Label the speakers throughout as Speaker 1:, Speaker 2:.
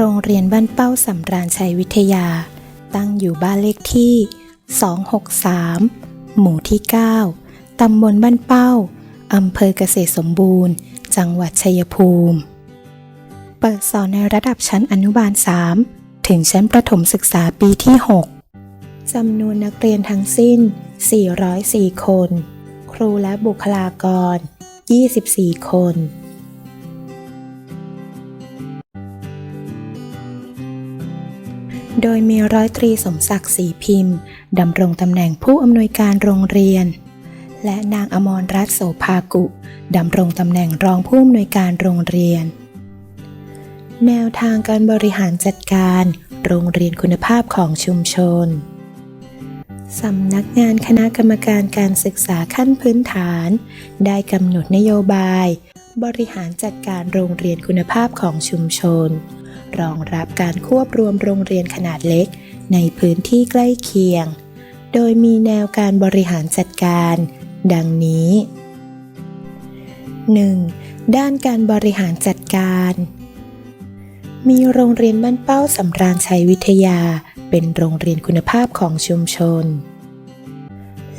Speaker 1: โรงเรียนบ้านเป้าสำราญชัยวิทยา ตั้งอยู่บ้านเลขที่ 263 หมู่ที่ 9 ตำบลบ้านเป้า อำเภอเกษตรสมบูรณ์ จังหวัดชัยภูมิ เปิดสอนในระดับชั้นอนุบาล 3 ถึงชั้นประถมศึกษาปีที่ 6 จำนวนนักเรียนทั้งสิ้น 404 คน ครูและบุคลากร 24 คน โดยมีร้อยตรีสมศักดิ์ศรีพิมพ์ดำรงตำแหน่งผู้อำนวยการโรงเรียน และนางอมรรัตน์โสภากุดำรงตำแหน่งรองผู้อำนวยการโรงเรียน แนวทางการบริหารจัดการ โรงเรียนคุณภาพของชุมชนสำนักงานคณะกรรมการการศึกษาขั้นพื้นฐาน ได้กำหนดนโยบาย บริหารจัดการโรงเรียนคุณภาพของชุมชน รองรับการควบรวมโรงเรียนขนาดเล็ก ในพื้นที่ใกล้เคียง โดยมีแนวการบริหารจัดการ ดังนี้ 1. ด้านการบริหารจัดการ มีโรงเรียนบ้านเป้าสำราญชัยวิทยา เป็นโรงเรียนคุณภาพของชุมชน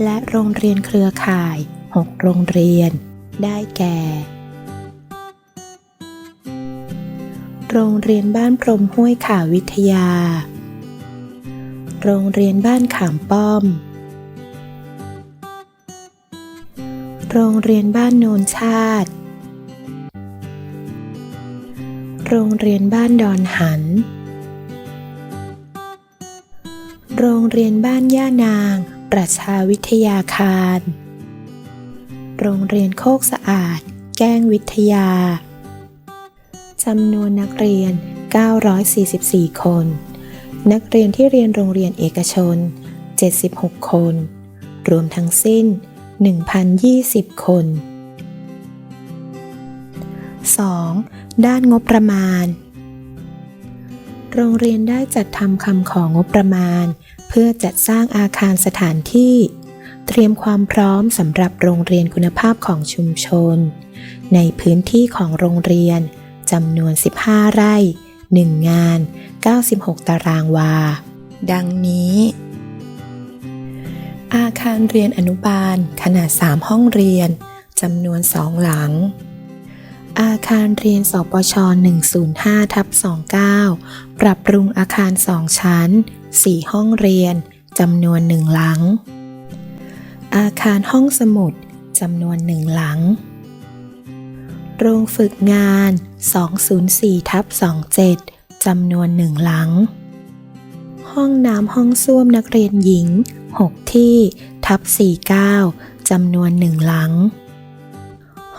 Speaker 1: และโรงเรียนเครือข่าย 6 โรงเรียน ได้แก่ โรงเรียนบ้านพรมห้วยขาวิทยา โรงเรียนบ้านขามป้อม โรงเรียนบ้านโนนชาติ โรงเรียนบ้านดอนหัน โรงเรียนบ้านย่านาง ประชาวิทยาคาร โรงเรียนโคกสะอาด แก้งวิทยา จำนวนนักเรียน 944 คน นักเรียนที่เรียนโรงเรียนเอกชน 76 คน รวมทั้งสิ้น 1,020 คน 2. ด้านงบประมาณ โรงเรียนได้จัดทำคำของงบประมาณ เพื่อจัดสร้างอาคารสถานที่ เตรียมความพร้อมสำหรับโรงเรียนคุณภาพของชุมชน ในพื้นที่ของโรงเรียน จำนวน 15 ไร่ 1 งาน 96 ตารางวา ดังนี้ อาคารเรียนอนุบาลขนาด 3 ห้องเรียนจำนวน 2 หลัง อาคารเรียนสปช 105ทับ29 ปรับปรุงอาคาร 2 ชั้น 4 ห้องเรียนจำนวน 1 หลัง อาคารห้องสมุดจำนวน 1 หลังโรงฝึกงาน 204ทับ27จำนวน1หลัง ห้องน้ำห้องส้วมนักเรียนหญิง 6 ที่ทับ49จำนวน1หลัง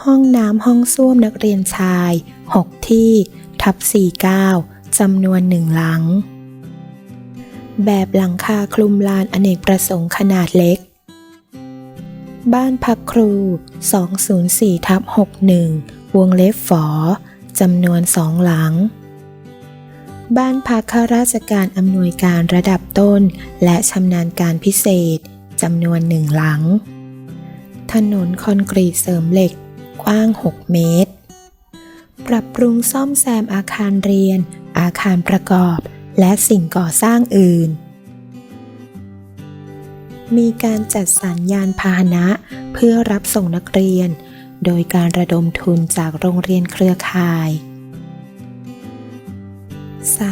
Speaker 1: ห้องน้ำห้องส้วมนักเรียนชาย 6 ที่ทับ49จำนวน1หลัง แบบหลังคาคลุมลานอเนกประสงค์ขนาดเล็กบ้านพักครู 204ทับ61 วงเล็บฝอ จำนวน2หลัง บ้านพักข้าราชการอำนวยการระดับต้น และชำนาญการพิเศษจำนวนหนึ่งหลัง ถนนคอนกรีตเสริมเหล็กกว้าง 6 เมตร ปรับปรุงซ่อมแซมอาคารเรียน อาคารประกอบ และสิ่งก่อสร้างอื่น มีการจัดสรรยานพาหนะเพื่อรับส่งนักเรียน โดยการระดมทุนจากโรงเรียนเครือข่าย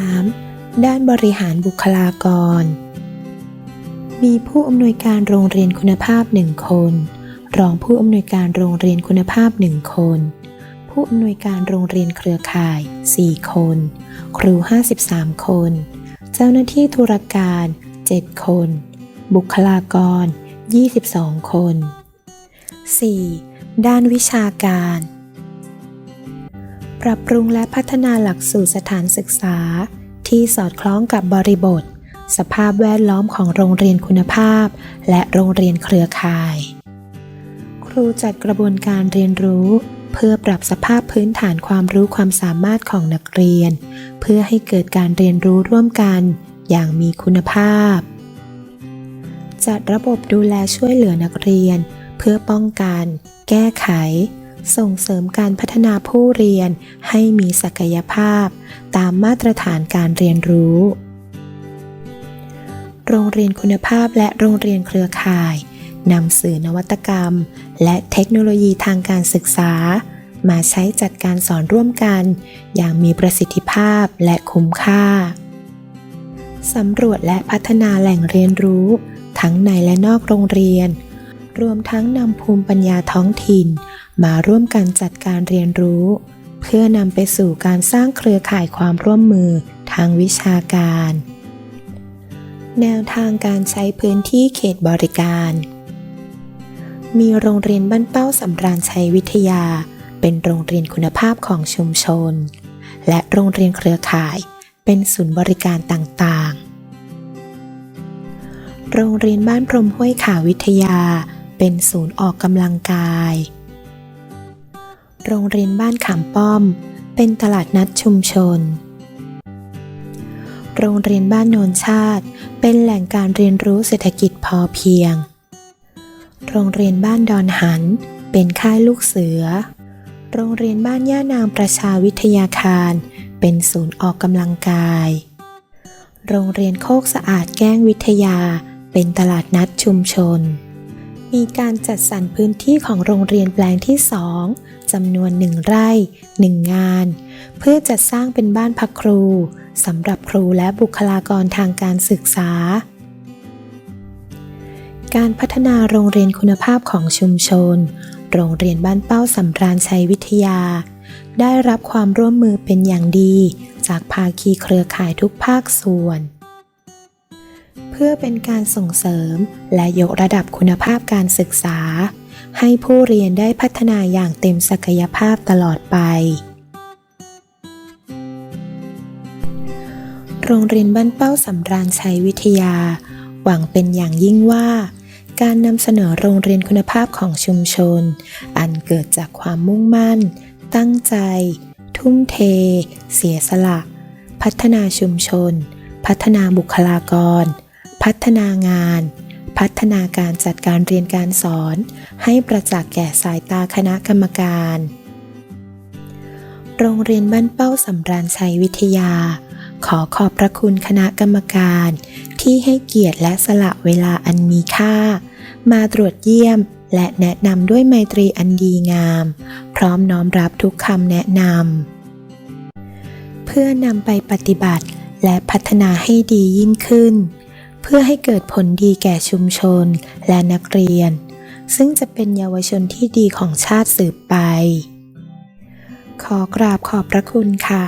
Speaker 1: 3. ด้านบริหารบุคลากร มีผู้อำนวยการโรงเรียนคุณภาพ1คน รองผู้อำนวยการโรงเรียนคุณภาพ1คน ผู้อำนวยการโรงเรียนเครือข่าย 4 คน ครู 53 คน เจ้าหน้าที่ธุรการ 7 คน บุคลากร 22 คน 4. ด้านวิชาการ ปรับปรุงและพัฒนาหลักสูตรสถานศึกษา ที่สอดคล้องกับบริบท สภาพแวดล้อมของโรงเรียนคุณภาพ และโรงเรียนเครือข่าย ครูจัดกระบวนการเรียนรู้ เพื่อปรับสภาพพื้นฐานความรู้ความสามารถของนักเรียน เพื่อให้เกิดการเรียนรู้ร่วมกัน อย่างมีคุณภาพจัดระบบดูแลช่วยเหลือนักเรียน เพื่อป้องกัน แก้ไข ส่งเสริมการพัฒนาผู้เรียนให้มีศักยภาพ ตามมาตรฐานการเรียนรู้ โรงเรียนคุณภาพและโรงเรียนเครือข่ายนำสื่อนวัตกรรม และเทคโนโลยีทางการศึกษา มาใช้จัดการสอนร่วมกัน อย่างมีประสิทธิภาพและคุ้มค่าสำรวจและพัฒนาแหล่งเรียนรู้ ทั้งในและนอกโรงเรียน รวมทั้งนำภูมิปัญญาท้องถิ่น มาร่วมกันจัดการเรียนรู้ เพื่อนำไปสู่การสร้างเครือข่ายความร่วมมือทางวิชาการ แนวทางการใช้พื้นที่เขตบริการ มีโรงเรียนบ้านเป้าสำราญชัยวิทยา เป็นโรงเรียนคุณภาพของชุมชน และโรงเรียนเครือข่าย เป็นศูนย์บริการต่างๆโรงเรียนบ้านพรมห้วยขาวิทยา เป็นศูนย์ออกกำลังกาย โรงเรียนบ้านขามป้อม เป็นตลาดนัดชุมชน โรงเรียนบ้านโนนชาติ เป็นแหล่งการเรียนรู้เศรษฐกิจพอเพียง โรงเรียนบ้านดอนหัน เป็นค่ายลูกเสือ โรงเรียนบ้านย่านางประชาวิทยาคาร เป็นศูนย์ออกกำลังกาย โรงเรียนโคกสะอาดแก้งวิทยา เป็นตลาดนัดชุมชน มีการจัดสรรพื้นที่ของโรงเรียนแปลงที่สองจำนวนหนึ่งไร่หนึ่งงาน เพื่อจัดสร้างเป็นบ้านพักครูสำหรับครูและบุคลากรทางการศึกษา การพัฒนาโรงเรียนคุณภาพของชุมชน โรงเรียนบ้านเป้าสำราญชัยวิทยา ได้รับความร่วมมือเป็นอย่างดี จากภาคีเครือข่ายทุกภาคส่วน พื่อเป็นการส่งเสริม และยกระดับคุณภาพการศึกษา ให้ผู้เรียนได้พัฒนาอย่างเต็มศักยภาพตลอดไป โรงเรียนบ้านเป้าสำราญชัยวิทยา หวังเป็นอย่างยิ่งว่า การนำเสนอโรงเรียนคุณภาพของชุมชน อันเกิดจากความมุ่งมั่น ตั้งใจ ทุ่มเท เสียสละ พัฒนาชุมชนพัฒนาบุคลากร พัฒนางาน พัฒนาการจัดการเรียนการสอน ให้ประจักษ์แก่สายตาคณะกรรมการ โรงเรียนบ้านเป้าสำราญชัยวิทยา ขอขอบพระคุณคณะกรรมการ ที่ให้เกียรติและสละเวลาอันมีค่า มาตรวจเยี่ยมและแนะนำด้วยไมตรีอันดีงาม พร้อมน้อมรับทุกคำแนะนำ เพื่อนำไปปฏิบัติและพัฒนาให้ดียิ่งขึ้น พื่อให้เกิดผลดีแก่ชุมชนและนักเรียน ซึ่งจะเป็นเยาวชนที่ดีของชาติสืบไป ขอกราบขอบพระคุณค่ะ